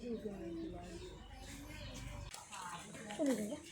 দুই বেলায় নিয়ে এসছো। ওদিকেও গেল লুয়েছে আর লুয়েলাম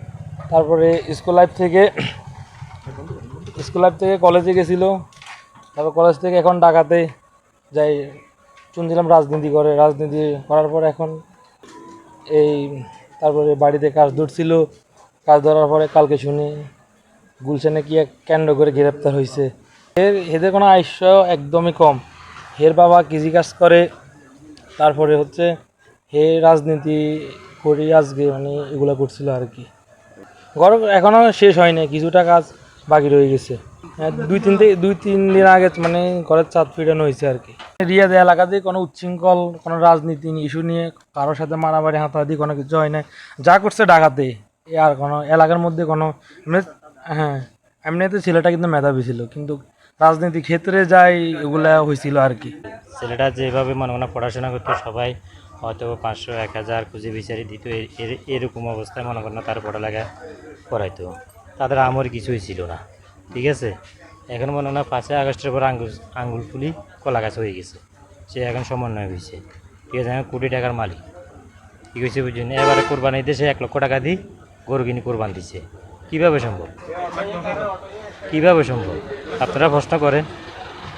তারপরে স্কুল লাইফ থেকে, স্কুল লাইফ থেকে কলেজে গেছিল। তারপর কলেজ থেকে এখন ঢাকাতে যাই, শুনছিলাম রাজনীতি করে। রাজনীতি করার পর এখন এই, তারপরে বাড়িতে কাজ ধরছিল। কাজ ধরার পরে কালকে শুনি গুলশানে কি এক কেন্দ্র করে গ্রেপ্তার হয়েছে এর, এদের কোনো আয়স্য একদমই কম। হের বাবা কৃষিকাজ করে, তারপরে হচ্ছে হে রাজনীতি করি আজকে মানে এগুলো করছিল আর কি। ঘর এখনও শেষ হয়নি কিছুটা কাজ বাকি রয়ে গেছে। হ্যাঁ, দুই তিন থেকে দুই তিন দিন আগে মানে ঘরের চাঁদ ফিরানো হয়েছে আর কি। রিয়াদ এলাকাতে কোনো উচ্ছৃঙ্খল কোনো রাজনীতি ইস্যু নিয়ে কারোর সাথে মারামারি হাতাহাতি কোনো কিছু হয় না যা করছে ডাকাতে আর কোনো এলাকার মধ্যে কোনো হ্যাঁ এমনিতে ছেলেটা কিন্তু মেধাবী ছিল কিন্তু রাজনীতি ক্ষেত্রে যাই এগুলা হয়েছিল আর কি। ছেলেটা যেভাবে মনে পড়াশোনা করতো সবাই হয়তো পাঁচশো, এক হাজার খুঁজে বিচারি দিত, এর- এরকম অবস্থায় মনে করেন তার পড়ালেখা করাইতো। তাদের আমর কিছুই ছিল না, ঠিক আছে? এখন মনে হয় পাঁচই আগস্টের পর আঙ্গুল আঙ্গুল ফুলি কলা গাছ হয়ে গেছে। সে এখন সমন্বয় হয়েছে। ঠিক আছে, এখন কোটি টাকার মালিক। কী হয়েছে বুঝছেন? এবারে কোরবানি দিয়েছে এক লক্ষ টাকা দিয়ে গরু কিনে কোরবান দিচ্ছে কীভাবে সম্ভব? কীভাবে সম্ভব? আপনারা প্রশ্ন করেন।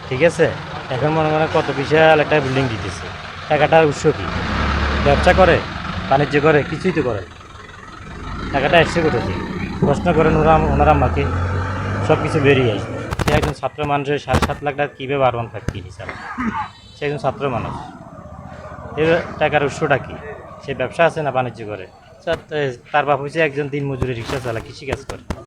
ঠিক আছে? এখন মনে করেন কত বিশাল একটা বিল্ডিং দিতেছে। টাকাটার উৎস কি? ব্যবসা করে, বাণিজ্য করে, কিছুই তো করে টাকাটা এসছে কোথা থেকে? প্রশ্ন করেন ওরা, ওনারা আমাকে সব কিছু বেরিয়ে আসবে সে একজন ছাত্র মানুষের সাড়ে সাত লাখ টাকা কীভাবে আরবান থাকি হিসাব সে একজন ছাত্র মানুষ। এর টাকার উৎসটা কী? সে ব্যবসা আছে না বাণিজ্য করে? তার- বাপ হচ্ছে একজন দিন মজুরি রিক্সা চালা কৃষিকাজ করে।